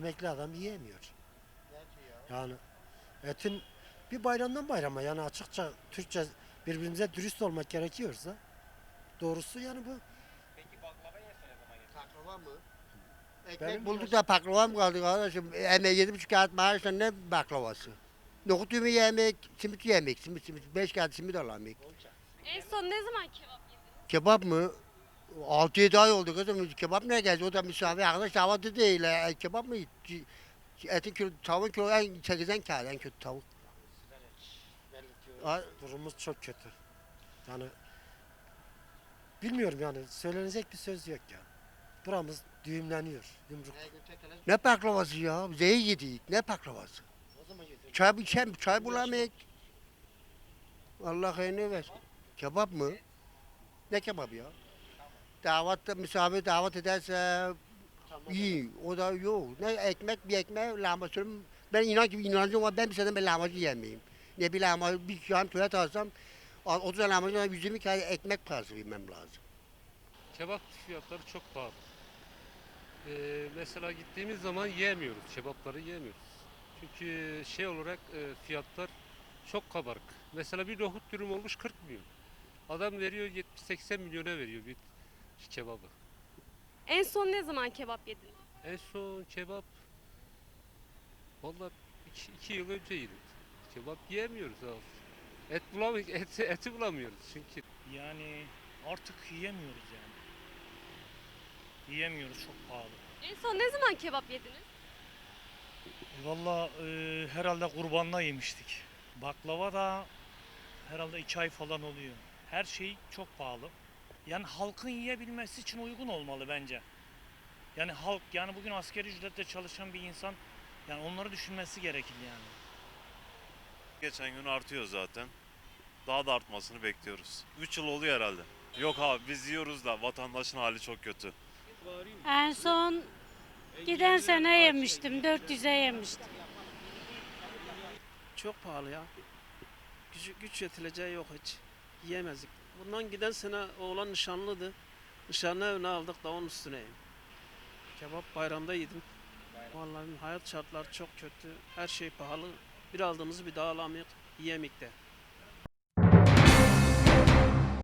emekli adam yiyemiyor. Yani etin bir bayramdan bayrama yani açıkça Türkçe birbirimize dürüst olmak gerekiyorsa doğrusu yani bu. Peki baklava yese ne zaman? Baklava mı? Ekmek Benim bulduk da baklava mı kaldı kardeşim? Emeği yedi buçuk kağıt maaşla ne baklavası? Nohut ümü yemek, simit yemek, simit simit. Beş kağıt simit alamak. En son ne zaman kebap yediniz? Kebap mı? 6-7 ay oldu kızım. Kebap ne geldi? O da misafir arkadaş havada değil. E, kebap mı? Etin kilo, tavuğun kilo en çekizen kağıt en kötü tavuk. Ay- Durumumuz çok kötü. Yani bilmiyorum yani söylenecek bir söz yok ya. Buramız düğümleniyor. Yumruk. Ne baklavası ya? Zehir yedik. Ne baklavası? O zaman yedim. Çay içem, çay bulamayız. Allah hayırlı versin. Kebap mı? Ne kebap ya? Davatta misafir davet ederse iyi. O da yok. Ne ekmek bir ekmek lahmacun. Ben inan gibi inancım var. Ben bir sene ben lahmacun yemeyeyim. Ne bir lahmacun bir kilo tuvalet alsam 30 lahmacun 120 kere ekmek parası vermem lazım. Kebap fiyatları çok pahalı. Ee, mesela gittiğimiz zaman yiyemiyoruz, kebapları yiyemiyoruz. Çünkü şey olarak e, fiyatlar çok kabarık. Mesela bir nohut dürüm olmuş 40 milyon. Adam veriyor 70-80 milyona veriyor bir kebabı. En son ne zaman kebap yediniz? En son kebap vallahi iki, iki yıl önce yedim. Kebap yiyemiyoruz abi. Et bulamıyoruz, eti, eti bulamıyoruz çünkü. Yani artık yiyemiyoruz yani. Yiyemiyoruz çok pahalı. En son ne zaman kebap yediniz? Valla e, herhalde kurbanla yemiştik. Baklava da herhalde iki ay falan oluyor. Her şey çok pahalı. Yani halkın yiyebilmesi için uygun olmalı bence. Yani halk yani bugün askeri ücretle çalışan bir insan yani onları düşünmesi gerekir yani. Geçen gün artıyor zaten. Daha da artmasını bekliyoruz. 3 yıl oluyor herhalde. Yok abi biz yiyoruz da vatandaşın hali çok kötü. En son giden sene yemiştim. 400'e yemiştim. Çok pahalı ya. Güç, güç yetileceği yok hiç. Yiyemezdik. Bundan giden sene oğlan nişanlıydı. Nişanlı evine aldık da onun üstüne. Kebap bayramda yedim. Vallahi hayat şartları çok kötü. Her şey pahalı. Bir aldığımızı bir daha alamıyoruz. Yiyemekte.